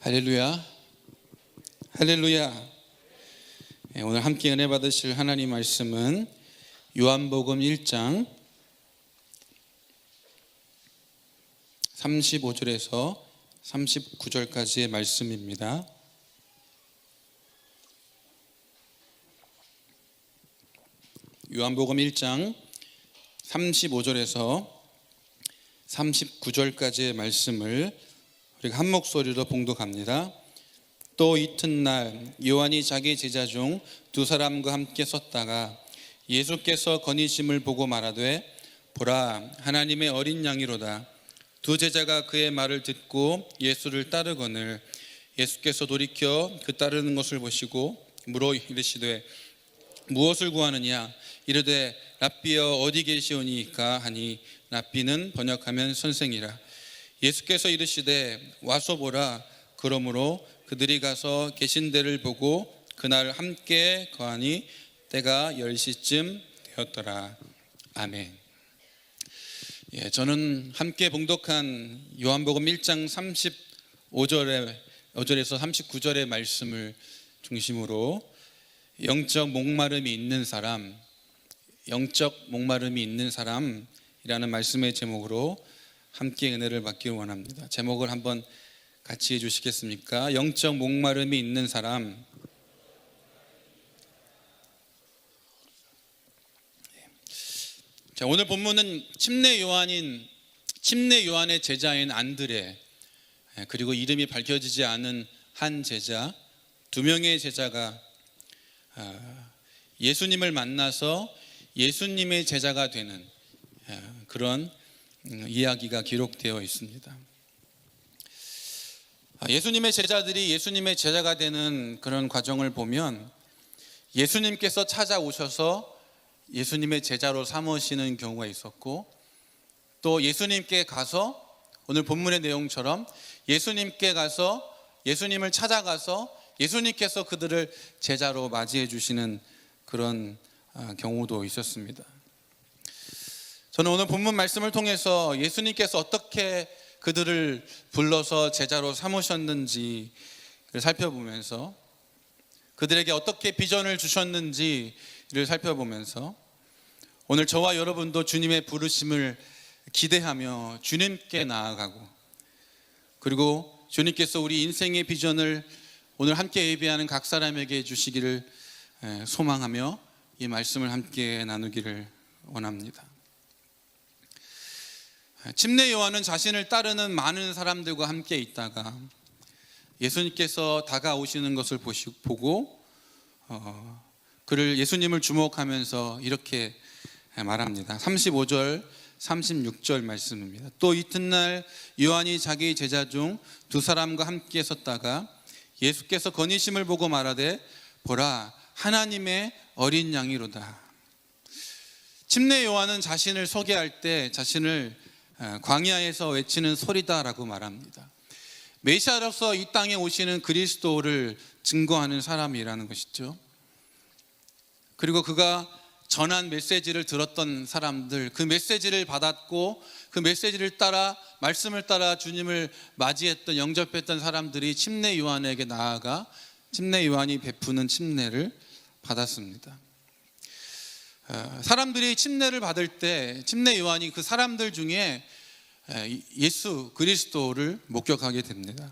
할렐루야. 할렐루야. 예, 오늘 함께 은혜 받으실 하나님 말씀은 요한복음 1장 35절에서 39절까지의 말씀입니다. 요한복음 1장 35절에서 39절까지의 말씀을 우리가 한 목소리로 봉독합니다. 또 이튿날 요한이 자기 제자 중 두 사람과 함께 섰다가 예수께서 건의심을 보고 말하되 보라 하나님의 어린 양이로다. 두 제자가 그의 말을 듣고 예수를 따르거늘 예수께서 돌이켜 그 따르는 것을 보시고 물어 이르시되 무엇을 구하느냐? 이르되 랍비여 어디 계시오니까 하니 랍비는 번역하면 선생이라 예수께서 이르시되 와서 보라. 그러므로 그들이 가서 계신 데를 보고 그날 함께 거하니 때가 10시쯤 되었더라. 아멘. 예, 저는 함께 봉독한 요한복음 1장 35절에 5절에서 39절의 말씀을 중심으로 영적 목마름이 있는 사람, 영적 목마름이 있는 사람이라는 말씀의 제목으로 함께 은혜를 받기를 원합니다. 제목을 한번 같이 해주시겠습니까? 영적 목마름이 있는 사람. 자, 오늘 본문은 침례 요한인 침례 요한의 제자인 안드레 예, 그리고 이름이 밝혀지지 않은 한 제자 두 명의 제자가 아, 예수님을 만나서 예수님의 제자가 되는 아, 그런 음, 이야기가 기록되어 있습니다. 아, 예수님의 제자들이 예수님의 제자가 되는 그런 과정을 보면 예수님께서 찾아오셔서 예수님의 제자로 삼으시는 경우가 있었고 또 예수님께 가서 오늘 본문의 내용처럼 예수님께 가서 예수님을 찾아가서 예수님께서 그들을 제자로 맞이해 주시는 그런 아, 경우도 있었습니다. 저는 오늘 본문 말씀을 통해서 예수님께서 어떻게 그들을 불러서 제자로 삼으셨는지를 살펴보면서 그들에게 어떻게 비전을 주셨는지를 살펴보면서 오늘 저와 여러분도 주님의 부르심을 기대하며 주님께 나아가고 그리고 주님께서 우리 인생의 비전을 오늘 함께 예배하는 각 사람에게 주시기를 소망하며 이 말씀을 함께 나누기를 원합니다. 침례 요한은 자신을 따르는 많은 사람들과 함께 있다가 예수님께서 다가오시는 것을 보고 어, 그를 예수님을 주목하면서 이렇게 말합니다. 35절 36절 말씀입니다. 또 이튿날 요한이 자기 제자 중 두 사람과 함께 섰다가 예수께서 건의심을 보고 말하되 보라 하나님의 어린 양이로다. 침례 요한은 자신을 소개할 때 자신을 광야에서 외치는 소리다라고 말합니다. 메시아로서 이 땅에 오시는 그리스도를 증거하는 사람이라는 것이죠. 그리고 그가 전한 메시지를 들었던 사람들, 그 메시지를 받았고 그 메시지를 따라 말씀을 따라 주님을 맞이했던 영접했던 사람들이 침례 요한에게 나아가 침례 요한이 베푸는 침례를 받았습니다. 어, 사람들이 침례를 받을 때 침례 요한이 그 사람들 중에 예수 그리스도를 목격하게 됩니다.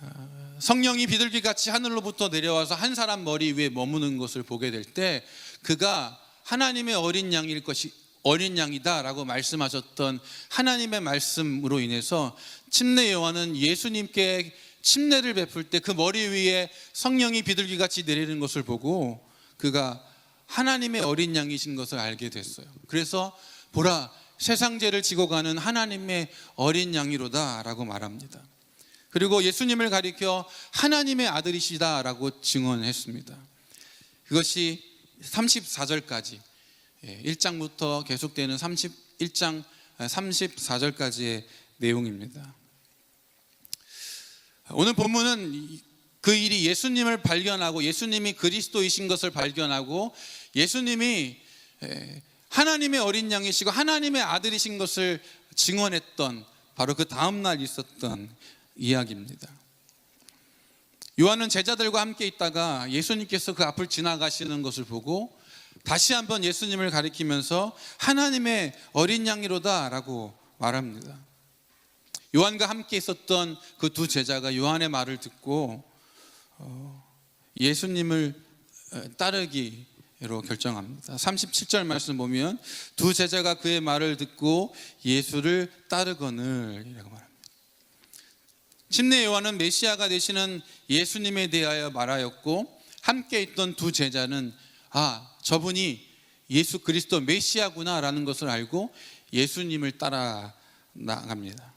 어, 성령이 비둘기 같이 하늘로부터 내려와서 한 사람 머리 위에 머무는 것을 보게 될 때 그가 하나님의 어린 양일 것이 어린 양이다라고 말씀하셨던 하나님의 말씀으로 인해서 침례 요한은 예수님께 침례를 베풀 때 그 머리 위에 성령이 비둘기 같이 내리는 것을 보고 그가 하나님의 어린 양이신 것을 알게 됐어요. 그래서 보라 세상 죄를 지고 가는 하나님의 어린 양이로다라고 말합니다. 그리고 예수님을 가리켜 하나님의 아들이시다라고 증언했습니다. 그것이 34절까지 1장부터 예, 계속되는 31장 34절까지의 내용입니다. 오늘 본문은 그 일이 예수님을 발견하고 예수님이 그리스도이신 것을 발견하고 예수님이 하나님의 어린 양이시고 하나님의 아들이신 것을 증언했던 바로 그 다음 날 있었던 이야기입니다. 요한은 제자들과 함께 있다가 예수님께서 그 앞을 지나가시는 것을 보고 다시 한번 예수님을 가리키면서 하나님의 어린 양이로다라고 말합니다. 요한과 함께 있었던 그 두 제자가 요한의 말을 듣고 어, 예수님을 어, 따르기로 결정합니다. 37절 말씀 보면 두 제자가 그의 말을 듣고 예수를 따르거늘이라고 말합니다. 침례 요한은 메시아가 되시는 예수님에 대하여 말하였고 함께 있던 두 제자는 아 저분이 예수 그리스도 메시아구나라는 것을 알고 예수님을 따라 나갑니다.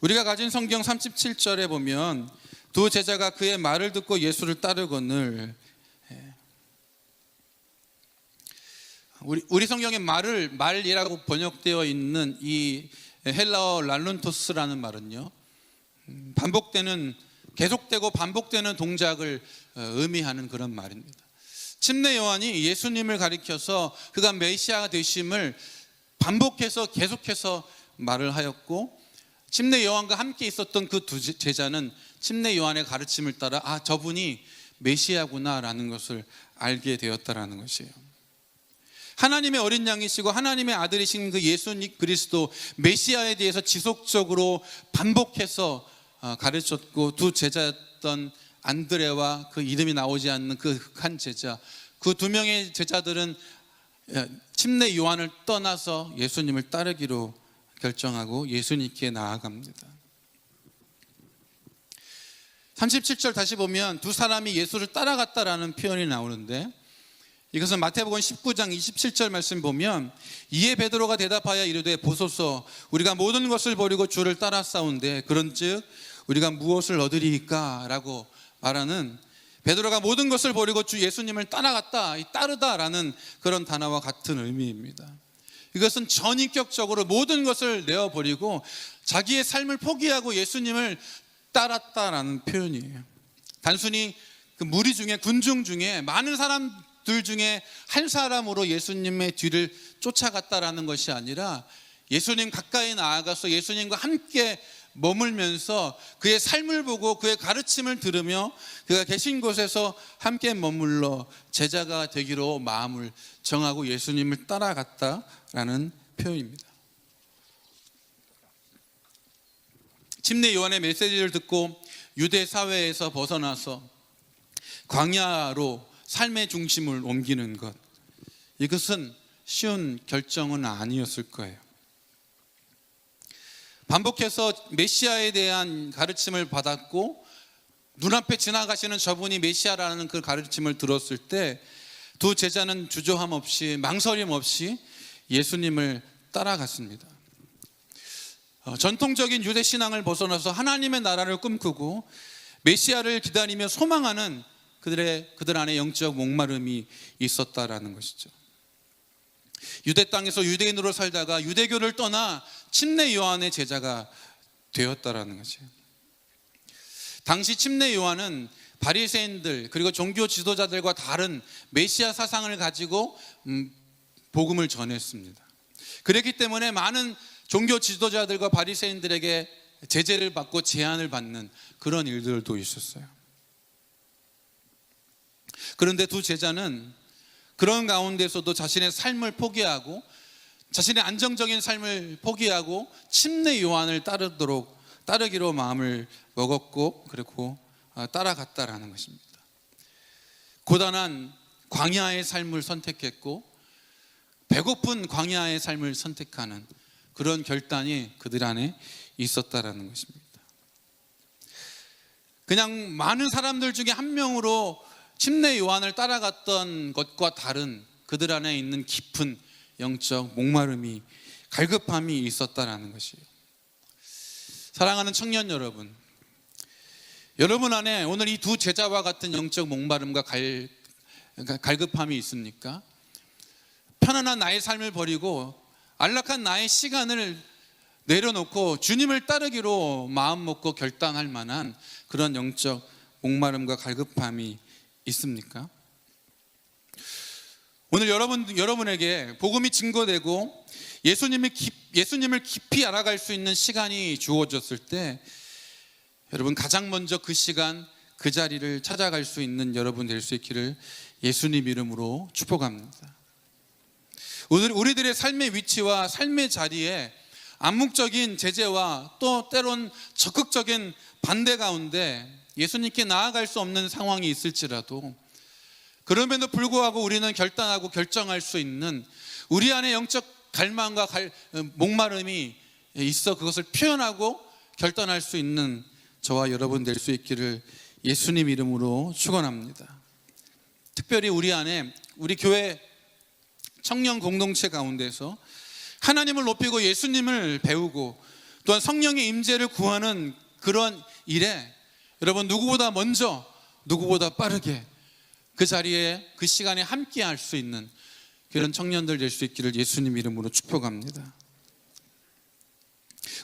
우리가 가진 성경 37절에 보면 두 제자가 그의 말을 듣고 예수를 따르거늘 예. 우리 우리 성경에 말을 말이라고 번역되어 있는 이 헬라어 랄룬토스라는 말은요 음, 반복되는 계속되고 반복되는 동작을 어, 의미하는 그런 말입니다. 침례 요한이 예수님을 가리켜서 그가 메시아가 되심을 반복해서 계속해서 말을 하였고 침례 요한과 함께 있었던 그 두 제자는 침례 요한의 가르침을 따라 아 저분이 메시아구나라는 것을 알게 되었다라는 것이에요. 하나님의 어린 양이시고 하나님의 아들이신 그 예수 그리스도 메시아에 대해서 지속적으로 반복해서 어, 가르쳤고 두 제자였던 안드레와 그 이름이 나오지 않는 그 한 제자 그 두 명의 제자들은 예, 침례 요한을 떠나서 예수님을 따르기로 결정하고 예수님께 나아갑니다. 37절 다시 보면 두 사람이 예수를 따라갔다라는 표현이 나오는데 이것은 마태복음 19장 27절 말씀 보면 이에 베드로가 대답하여 이르되 보소서 우리가 모든 것을 버리고 주를 따라 싸운데 그런즉 우리가 무엇을 얻으리까라고 말하는 베드로가 모든 것을 버리고 주 예수님을 따라갔다, 이 따르다라는 그런 단어와 같은 의미입니다. 이것은 전인격적으로 모든 것을 내어 버리고 자기의 삶을 포기하고 예수님을 따랐다라는 표현이에요. 단순히 그 무리 중에 군중 중에 많은 사람들 중에 한 사람으로 예수님의 뒤를 쫓아갔다라는 것이 아니라 예수님 가까이 나아가서 예수님과 함께 머물면서 그의 삶을 보고 그의 가르침을 들으며 그가 계신 곳에서 함께 머물러 제자가 되기로 마음을 정하고 예수님을 따라갔다라는 표현입니다. 침례 요한의 메시지를 듣고 유대 사회에서 벗어나서 광야로 삶의 중심을 옮기는 것 이것은 쉬운 결정은 아니었을 거예요. 반복해서 메시아에 대한 가르침을 받았고 눈앞에 지나가시는 저분이 메시아라는 그 가르침을 들었을 때 두 제자는 주저함 없이 망설임 없이 예수님을 따라갔습니다. 어, 전통적인 유대 신앙을 벗어나서 하나님의 나라를 꿈꾸고 메시아를 기다리며 소망하는 그들의 그들 안에 영적 목마름이 있었다라는 것이죠. 유대 땅에서 유대인으로 살다가 유대교를 떠나 침례 요한의 제자가 되었다라는 것이에요. 당시 침례 요한은 바리새인들 그리고 종교 지도자들과 다른 메시아 사상을 가지고 음, 복음을 전했습니다. 그렇기 때문에 많은 종교 지도자들과 바리새인들에게 제재를 받고 제한을 받는 그런 일들도 있었어요. 그런데 두 제자는 그런 가운데서도 자신의 삶을 포기하고 자신의 안정적인 삶을 포기하고 침례 요한을 따르도록 따르기로 마음을 먹었고 그리고 어, 따라갔다라는 것입니다. 고단한 광야의 삶을 선택했고 배고픈 광야의 삶을 선택하는 그런 결단이 그들 안에 있었다라는 것입니다. 그냥 많은 사람들 중에 한 명으로 침례 요한을 따라갔던 것과 다른 그들 안에 있는 깊은 영적 목마름이 갈급함이 있었다라는 것이에요. 사랑하는 청년 여러분, 여러분 안에 오늘 이 두 제자와 같은 영적 목마름과 갈, 갈급함이 있습니까? 편안한 나의 삶을 버리고 안락한 나의 시간을 내려놓고 주님을 따르기로 마음 먹고 결단할 만한 그런 영적 목마름과 갈급함이 있습니까? 오늘 여러분 여러분에게 복음이 증거되고 예수님을 깊, 예수님을 깊이 알아갈 수 있는 시간이 주어졌을 때 여러분 가장 먼저 그 시간 그 자리를 찾아갈 수 있는 여러분 될 수 있기를 예수님 이름으로 축복합니다. 우리- 우리들의 삶의 위치와 삶의 자리에 암묵적인 제재와 또 때론 적극적인 반대 가운데 예수님께 나아갈 수 없는 상황이 있을지라도 그럼에도 불구하고 우리는 결단하고 결정할 수 있는 우리 안에 영적 갈망과 갈- 목마름이 있어 그것을 표현하고 결단할 수 있는 저와 여러분 될 수 있기를 예수님 이름으로 축원합니다. 특별히 우리 안에 우리 교회 청년 공동체 가운데서 하나님을 높이고 예수님을 배우고 또한 성령의 임재를 구하는 그런 일에 여러분 누구보다 먼저 누구보다 빠르게 그 자리에 그 시간에 함께 할 수 있는 그런 청년들 될 수 있기를 예수님 이름으로 축복합니다.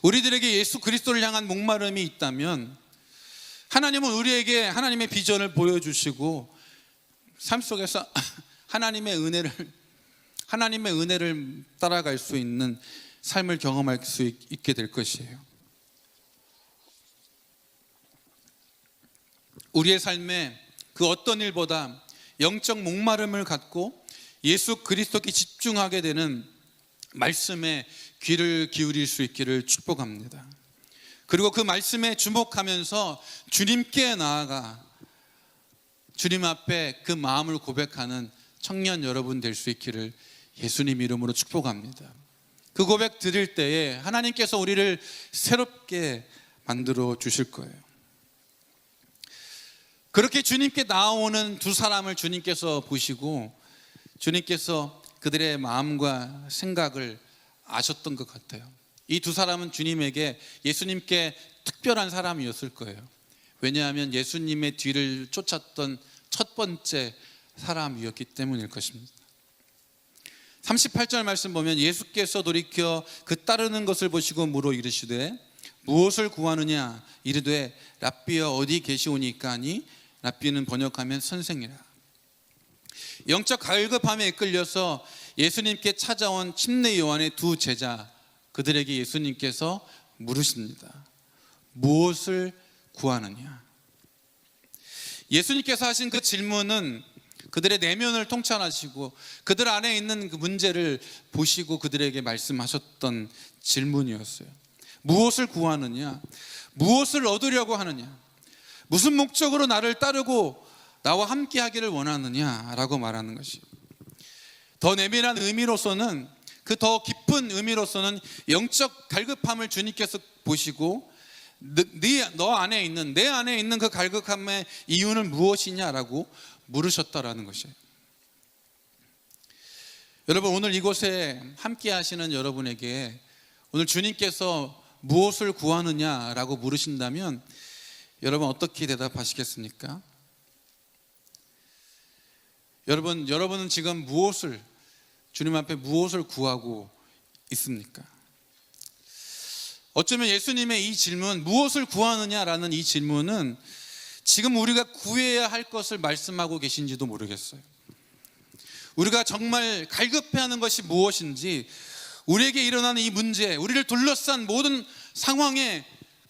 우리들에게 예수 그리스도를 향한 목마름이 있다면 하나님은 우리에게 하나님의 비전을 보여주시고 삶 속에서 하나님의 은혜를 하나님의 은혜를 따라갈 수 있는 삶을 경험할 수 있- 있게 될 것이에요. 우리의 삶에 그 어떤 일보다 영적 목마름을 갖고 예수 그리스도께 집중하게 되는 말씀에 귀를 기울일 수 있기를 축복합니다. 그리고 그 말씀에 주목하면서 주님께 나아가 주님 앞에 그 마음을 고백하는 청년 여러분 될 수 있기를 예수님 이름으로 축복합니다. 그 고백 드릴 때에 하나님께서 우리를 새롭게 만들어 주실 거예요. 그렇게 주님께 나오는 두 사람을 주님께서 보시고 주님께서 그들의 마음과 생각을 아셨던 것 같아요. 이 두 사람은 주님에게 예수님께 특별한 사람이었을 거예요. 왜냐하면 예수님의 뒤를 쫓았던 첫 번째 사람이었기 때문일 것입니다. 38절 말씀 보면 예수께서 돌이켜 그 따르는 것을 보시고 물어 이르시되 무엇을 구하느냐 이르되 랍비여 어디 계시오니까 하니 랍비는 번역하면 선생이라 영적 갈급함에 이끌려서 예수님께 찾아온 침례 요한의 두 제자 그들에게 예수님께서 물으십니다. 무엇을 구하느냐? 예수님께서 하신 그 질문은 그들의 내면을 통찰하시고 그들 안에 있는 그 문제를 보시고 그들에게 말씀하셨던 질문이었어요. 무엇을 구하느냐? 무엇을 얻으려고 하느냐? 무슨 목적으로 나를 따르고 나와 함께 하기를 원하느냐라고 말하는 것이요. 더 내밀한 의미로서는 그 더 깊은 의미로서는 영적 갈급함을 주님께서 보시고 너, 네, 너 안에 있는 내 안에 있는 그 갈급함의 이유는 무엇이냐라고 물으셨다라는 것이에요. 여러분 오늘 이곳에 함께 하시는 여러분에게 오늘 주님께서 무엇을 구하느냐라고 물으신다면 여러분 어떻게 대답하시겠습니까? 여러분 여러분은 지금 무엇을 주님 앞에 무엇을 구하고 있습니까? 어쩌면 예수님의 이 질문 무엇을 구하느냐라는 이 질문은 지금 우리가 구해야 할 것을 말씀하고 계신지도 모르겠어요. 우리가 정말 갈급해하는 것이 무엇인지 우리에게 일어나는 이 문제, 우리를 둘러싼 모든 상황의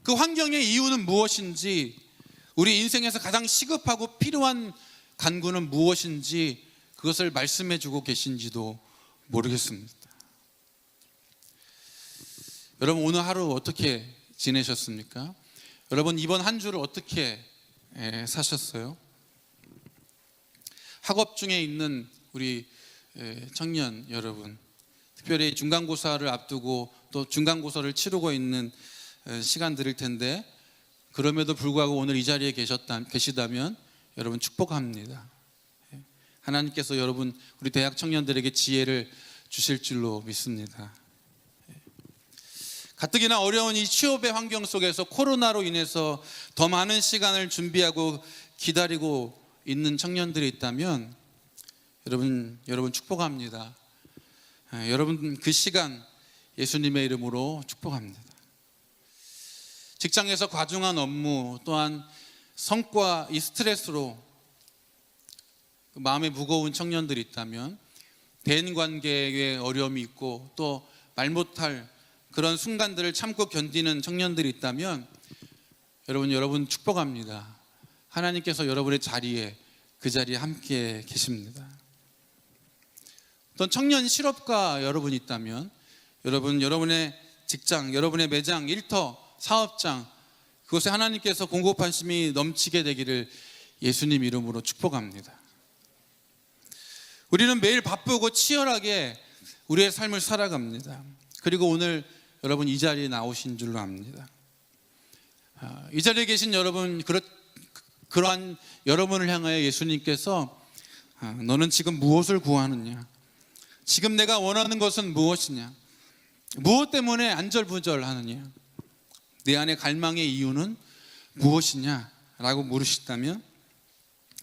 그 환경의 이유는 무엇인지 우리 인생에서 가장 시급하고 필요한 간구는 무엇인지 그것을 말씀해 주고 계신지도 모르겠습니다. 여러분 오늘 하루 어떻게 지내셨습니까? 여러분 이번 한 주를 어떻게 에, 사셨어요? 학업 중에 있는 우리 에, 청년 여러분, 특별히 중간고사를 앞두고 또 중간고사를 치르고 있는 에, 시간들일 텐데 그럼에도 불구하고 오늘 이 자리에 계셨다 계시다면 여러분 축복합니다. 예. 하나님께서 여러분 우리 대학 청년들에게 지혜를 주실 줄로 믿습니다. 가뜩이나 어려운 이 취업의 환경 속에서 코로나로 인해서 더 많은 시간을 준비하고 기다리고 있는 청년들이 있다면 여러분 여러분 축복합니다. 예, 여러분 그 시간 예수님의 이름으로 축복합니다. 직장에서 과중한 업무 또한 성과 이 스트레스로 그 마음에 무거운 청년들이 있다면 대인 관계에 어려움이 있고 또 말 못할 그런 순간들을 참고 견디는 청년들이 있다면 여러분 여러분 축복합니다. 하나님께서 여러분의 자리에 그 자리에 함께 계십니다. 어떤 청년 실업가 여러분이 있다면 여러분 여러분의 직장, 여러분의 매장, 일터, 사업장 그곳에 하나님께서 공급하심이 넘치게 되기를 예수님 이름으로 축복합니다. 우리는 매일 바쁘고 치열하게 우리의 삶을 살아갑니다. 그리고 오늘 여러분 이 자리에 나오신 줄로 압니다. 아, 이 자리에 계신 여러분 그러, 그러한 여러분을 향하여 예수님께서 아, 너는 지금 무엇을 구하느냐? 지금 내가 원하는 것은 무엇이냐? 무엇 때문에 안절부절하느냐? 내 안에 갈망의 이유는 무엇이냐라고 물으시다면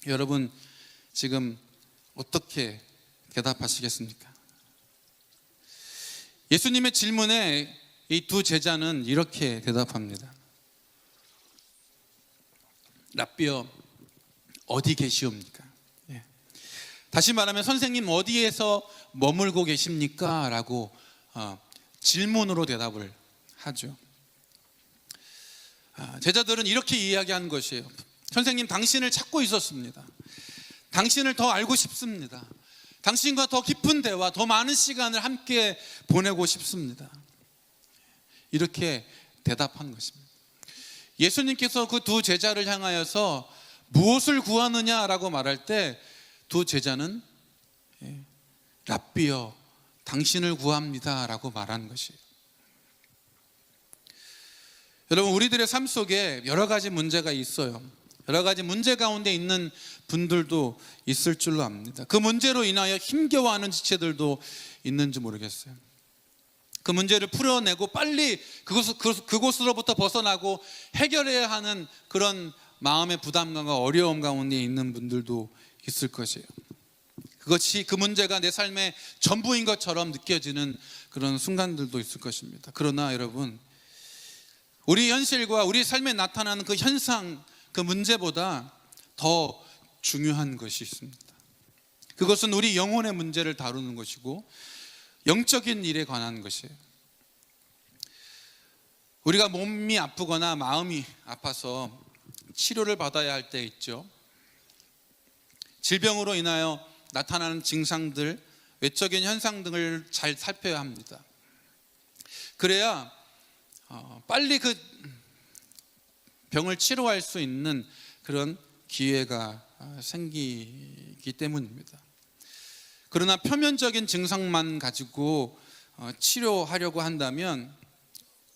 여러분 지금 어떻게 대답하시겠습니까? 예수님의 질문에 이 두 제자는 이렇게 대답합니다. 라비어 어디 계시옵니까? 예. 다시 말하면 선생님 어디에서 머물고 계십니까? 라고 어, 질문으로 대답을 하죠. 아, 제자들은 이렇게 이야기한 것이에요. 선생님 당신을 찾고 있었습니다. 당신을 더 알고 싶습니다. 당신과 더 깊은 대화, 더 많은 시간을 함께 보내고 싶습니다. 이렇게 대답한 것입니다. 예수님께서 그 두 제자를 향하여서 무엇을 구하느냐라고 말할 때 두 제자는 예, 랍비여 당신을 구합니다라고 말한 것이에요. 여러분 우리들의 삶 속에 여러 가지 문제가 있어요. 여러 가지 문제 가운데 있는 분들도 있을 줄로 압니다. 그 문제로 인하여 힘겨워하는 지체들도 있는지 모르겠어요. 그 문제를 풀어내고 빨리 그곳, 그곳으로부터 벗어나고 해결해야 하는 그런 마음의 부담감과 어려움 가운데 있는 분들도 있을 것이에요. 그것이 그 문제가 내 삶의 전부인 것처럼 느껴지는 그런 순간들도 있을 것입니다. 그러나 여러분, 우리 현실과 우리 삶에 나타나는 그 현상, 그 문제보다 더 중요한 것이 있습니다. 그것은 우리 영혼의 문제를 다루는 것이고 영적인 일에 관한 것이에요. 우리가 몸이 아프거나 마음이 아파서 치료를 받아야 할 때 있죠. 질병으로 인하여 나타나는 증상들, 외적인 현상 등을 잘 살펴야 합니다. 그래야 어, 빨리 그 병을 치료할 수 있는 그런 기회가 어, 생기기 때문입니다. 그러나 표면적인 증상만 가지고 어, 치료하려고 한다면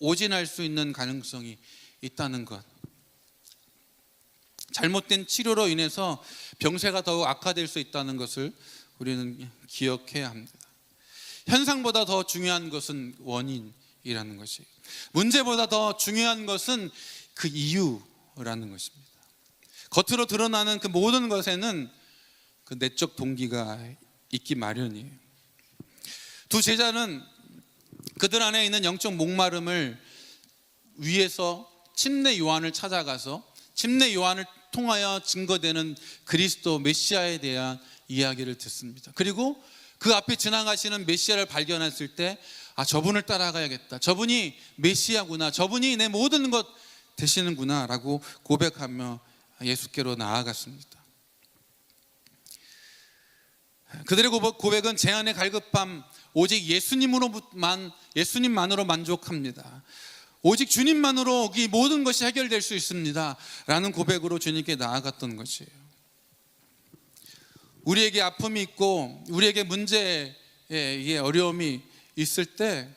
오진할 수 있는 가능성이 있다는 것. 잘못된 치료로 인해서 병세가 더욱 악화될 수 있다는 것을 우리는 기억해야 합니다. 현상보다 더 중요한 것은 원인 이라는 것이. 문제보다 더 중요한 것은 그 이유라는 것입니다. 겉으로 드러나는 그 모든 것에는 그 내적 동기가 있기 마련이에요. 두 제자는 그들 안에 있는 영적 목마름을 위해서 침례 요한을 찾아가서 침례 요한을 통하여 증거되는 그리스도 메시아에 대한 이야기를 듣습니다. 그리고 그 앞에 지나가시는 메시아를 발견했을 때 아, 저분을 따라가야겠다. 저분이 메시아구나. 저분이 내 모든 것 되시는구나 라고 고백하며 예수께로 나아갔습니다. 그들의 고백은 제 안의 갈급함 오직 예수님으로만 예수님만으로 만족합니다. 오직 주님만으로 이 모든 것이 해결될 수 있습니다 라는 고백으로 주님께 나아갔던 것이에요. 우리에게 아픔이 있고 우리에게 문제에 어려움이 있을 때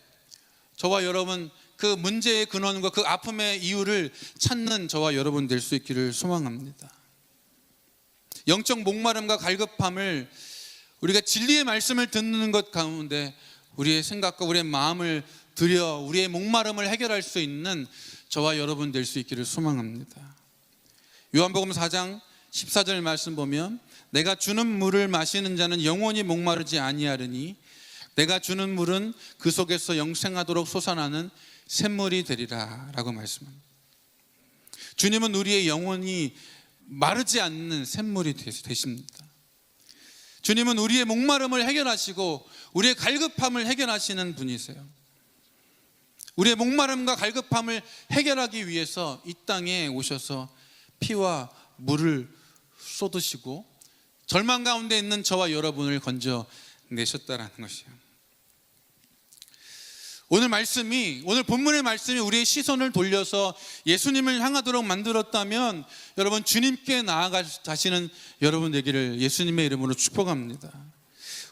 저와 여러분 그 문제의 근원과 그 아픔의 이유를 찾는 저와 여러분 될 수 있기를 소망합니다. 영적 목마름과 갈급함을 우리가 진리의 말씀을 듣는 것 가운데 우리의 생각과 우리의 마음을 들여 우리의 목마름을 해결할 수 있는 저와 여러분 될 수 있기를 소망합니다. 요한복음 4장 14절 말씀 보면 내가 주는 물을 마시는 자는 영원히 목마르지 아니하리니 내가 주는 물은 그 속에서 영생하도록 솟아나는 샘물이 되리라 라고 말씀합니다. 주님은 우리의 영혼이 마르지 않는 샘물이 되십니다. 주님은 우리의 목마름을 해결하시고 우리의 갈급함을 해결하시는 분이세요. 우리의 목마름과 갈급함을 해결하기 위해서 이 땅에 오셔서 피와 물을 쏟으시고 절망 가운데 있는 저와 여러분을 건져 내셨다라는 것이에요. 오늘 말씀이 오늘 본문의 말씀이 우리의 시선을 돌려서 예수님을 향하도록 만들었다면 여러분 주님께 나아가시는 여러분 되기를 예수님의 이름으로 축복합니다.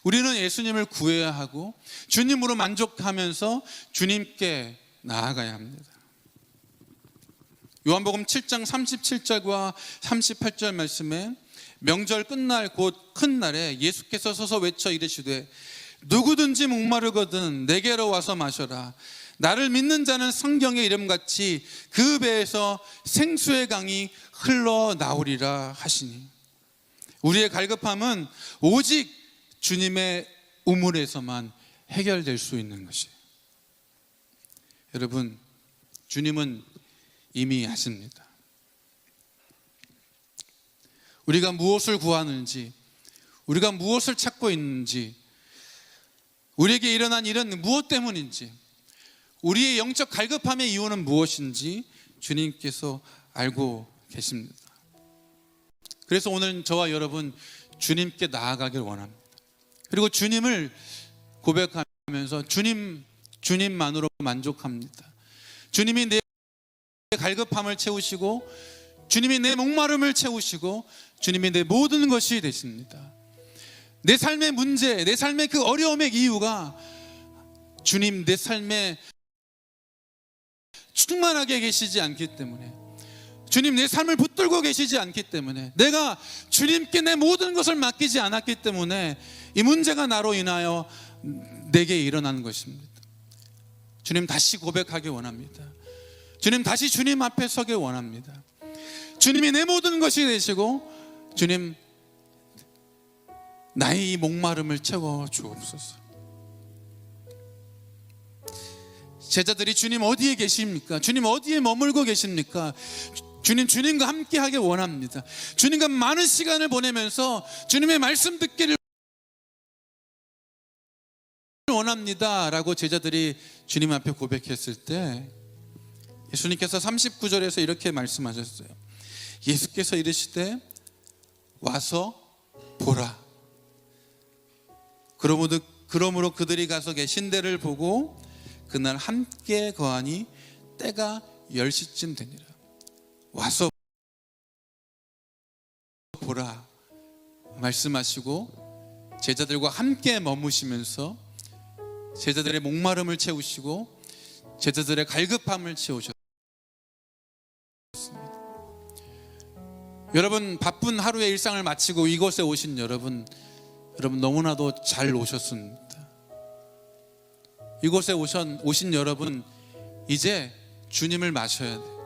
우리는 예수님을 구해야 하고 주님으로 만족하면서 주님께 나아가야 합니다. 요한복음 7장 37절과 38절 말씀에 명절 끝날 곧 큰 날에 예수께서 서서 외쳐 이르시되 누구든지 목마르거든 내게로 와서 마셔라. 나를 믿는 자는 성경의 이름같이 그 배에서 생수의 강이 흘러나오리라 하시니. 우리의 갈급함은 오직 주님의 우물에서만 해결될 수 있는 것이에요 여러분 주님은 이미 아십니다 우리가 무엇을 구하는지 우리가 무엇을 찾고 있는지 우리에게 일어난 일은 무엇 때문인지 우리의 영적 갈급함의 이유는 무엇인지 주님께서 알고 계십니다. 그래서 오늘 저와 여러분 주님께 나아가길 원합니다. 그리고 주님을 고백하면서 주님 주님만으로 만족합니다. 주님이 내 갈급함을 채우시고 주님이 내 목마름을 채우시고 주님이 내 모든 것이 되십니다. 내 삶의 문제, 내 삶의 그 어려움의 이유가 주님 내 삶에 충만하게 계시지 않기 때문에 주님 내 삶을 붙들고 계시지 않기 때문에 내가 주님께 내 모든 것을 맡기지 않았기 때문에 이 문제가 나로 인하여 내게 일어나는 것입니다. 주님 다시 고백하기 원합니다. 주님 다시 주님 앞에 서길 원합니다. 주님이 내 모든 것이 되시고 주님 나의 이 목마름을 채워 주옵소서. 제자들이 주님 어디에 계십니까? 주님 어디에 머물고 계십니까? 주님 주님과 함께 하길 원합니다. 주님과 많은 시간을 보내면서 주님의 말씀 듣기를 원합니다 라고 제자들이 주님 앞에 고백했을 때 예수님께서 39절에서 이렇게 말씀하셨어요. 예수께서 이르시되 와서 보라. 그러므로, 그러므로 그들이 가서 계신 데를 보고 그날 함께 거하니 때가 10시쯤 되니라. 와서 보라. 말씀하시고 제자들과 함께 머무시면서 제자들의 목마름을 채우시고 제자들의 갈급함을 채우셨습니다. 여러분 바쁜 하루의 일상을 마치고 이곳에 오신 여러분 여러분 너무나도 잘 오셨습니다. 이곳에 오신, 오신 여러분 이제 주님을 마셔야 돼요.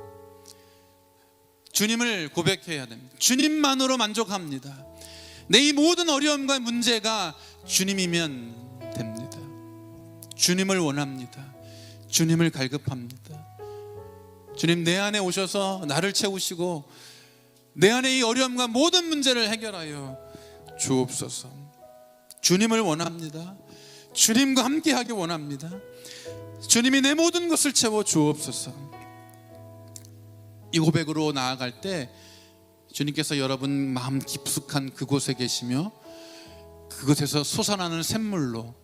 주님을 고백해야 됩니다. 주님만으로 만족합니다. 내 이 모든 어려움과 문제가 주님이면 됩니다. 주님을 원합니다. 주님을 갈급합니다. 주님 내 안에 오셔서 나를 채우시고 내 안에 이 어려움과 모든 문제를 해결하여 주옵소서. 주님을 원합니다. 주님과 함께 하기 원합니다. 주님이 내 모든 것을 채워 주옵소서. 이 고백으로 나아갈 때 주님께서 여러분 마음 깊숙한 그곳에 계시며 그곳에서 솟아나는 샘물로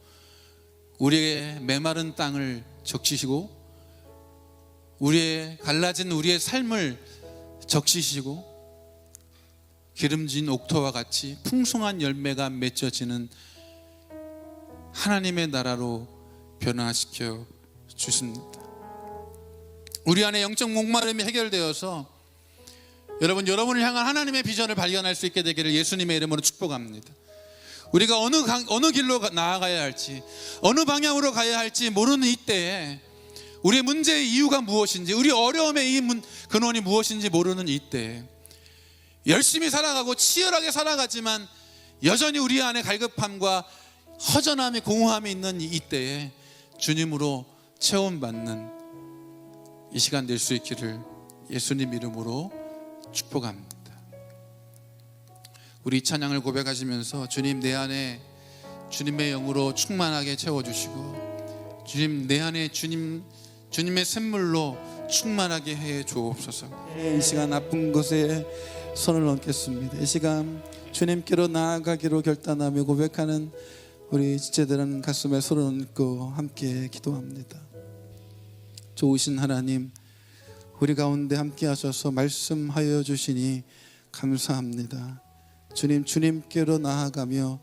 우리의 메마른 땅을 적시시고 우리의 갈라진 우리의 삶을 적시시고 기름진 옥토와 같이 풍성한 열매가 맺혀지는 하나님의 나라로 변화시켜 주십니다. 우리 안에 영적 목마름이 해결되어서 여러분 여러분을 향한 하나님의 비전을 발견할 수 있게 되기를 예수님의 이름으로 축복합니다. 우리가 어느 강, 어느 길로 가- 나아가야 할지 어느 방향으로 가야 할지 모르는 이때에 우리의 문제의 이유가 무엇인지 우리 어려움의 이 문- 근원이 무엇인지 모르는 이때에 열심히 살아가고 치열하게 살아가지만 여전히 우리 안에 갈급함과 허전함이 공허함이 있는 이때에 주님으로 체험받는 이 시간 될 수 있기를 예수님 이름으로 축복합니다. 우리 이 찬양을 고백하시면서 주님 내 안에 주님의 영으로 충만하게 채워주시고 주님 내 안에 주님 주님의 샘물로 충만하게 해 주옵소서. 이 시간 아픈 곳에 손을 얹겠습니다. 이 시간 주님께로 나아가기로 결단하며 고백하는 우리 지체들은 가슴에 손을 얹고 함께 기도합니다. 좋으신 하나님, 우리 가운데 함께 하셔서 말씀하여 주시니 감사합니다. 주님, 주님께로 나아가며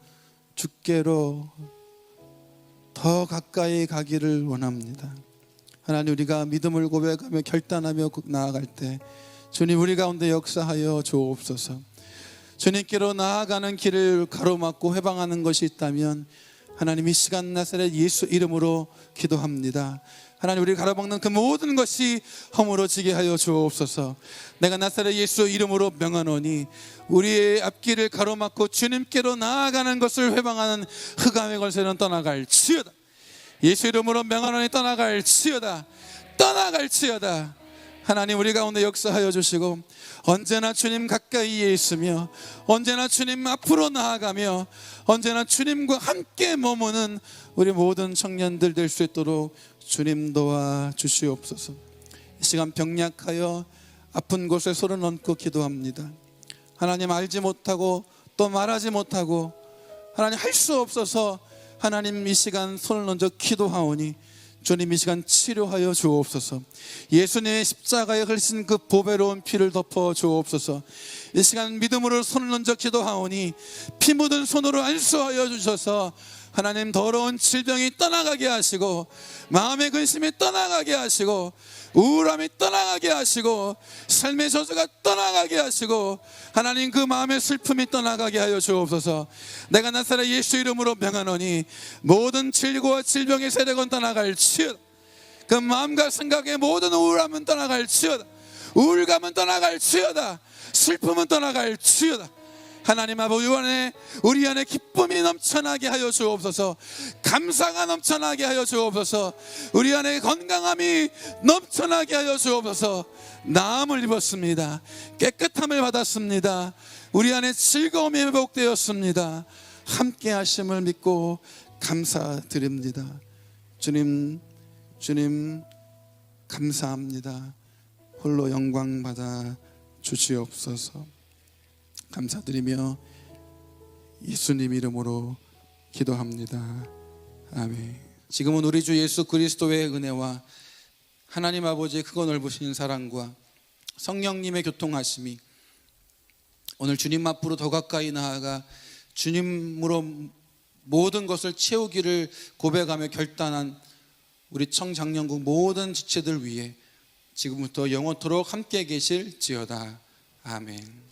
주께로 더 가까이 가기를 원합니다. 하나님 우리가 믿음을 고백하며 결단하며 나아갈 때 주님 우리 가운데 역사하여 주옵소서. 주님께로 나아가는 길을 가로막고 해방하는 것이 있다면 하나님 이 시간 나사렛 예수 이름으로 기도합니다. 하나님 우리 가로막는 그 모든 것이 허물어지게 하여 주옵소서. 내가 나사렛 예수 이름으로 명하노니 우리의 앞길을 가로막고 주님께로 나아가는 것을 회방하는 흑암의 걸세는 떠나갈 치여다. 예수 이름으로 명하노니 떠나갈 치여다. 떠나갈 치여다. 하나님 우리 가운데 역사하여 주시고 언제나 주님 가까이에 있으며 언제나 주님 앞으로 나아가며 언제나 주님과 함께 머무는 우리 모든 청년들 될 수 있도록 주님 도와 주시옵소서. 이 시간 병약하여 아픈 곳에 손을 얹고 기도합니다. 하나님 알지 못하고 또 말하지 못하고 하나님 할 수 없어서 하나님 이 시간 손을 얹어 기도하오니 주님 이 시간 치료하여 주옵소서. 예수님의 십자가에 흘리신 그 보배로운 피를 덮어 주옵소서. 이 시간 믿음으로 손을 얹어 기도하오니 피 묻은 손으로 안수하여 주셔서 하나님 더러운 질병이 떠나가게 하시고 마음의 근심이 떠나가게 하시고 우울함이 떠나가게 하시고 삶의 저주가 떠나가게 하시고 하나님 그 마음의 슬픔이 떠나가게 하여 주옵소서. 내가 나사렛 예수 이름으로 명하노니 모든 질고와 질병의 세력은 떠나갈 치여다 그 마음과 생각의 모든 우울함은 떠나갈 치여다 우울감은 떠나갈 치여다 슬픔은 떠나갈 치여다 하나님 아버지 안에 우리 안에 기쁨이 넘쳐나게 하여 주옵소서. 감사가 넘쳐나게 하여 주옵소서. 우리 안에 건강함이 넘쳐나게 하여 주옵소서. 나음을 입었습니다. 깨끗함을 받았습니다. 우리 안에 즐거움이 회복되었습니다. 함께 하심을 믿고 감사드립니다. 주님 주님 감사합니다. 홀로 영광 받아 주시옵소서 감사드리며 예수님 이름으로 기도합니다. 아멘. 지금은 우리 주 예수 그리스도의 은혜와 하나님 아버지의 크고 넓으신 사랑과 성령님의 교통하심이 오늘 주님 앞으로 더 가까이 나아가 주님으로 모든 것을 채우기를 고백하며 결단한 우리 청장년국 모든 지체들 위해 지금부터 영원토록 함께 계실지어다. 아멘.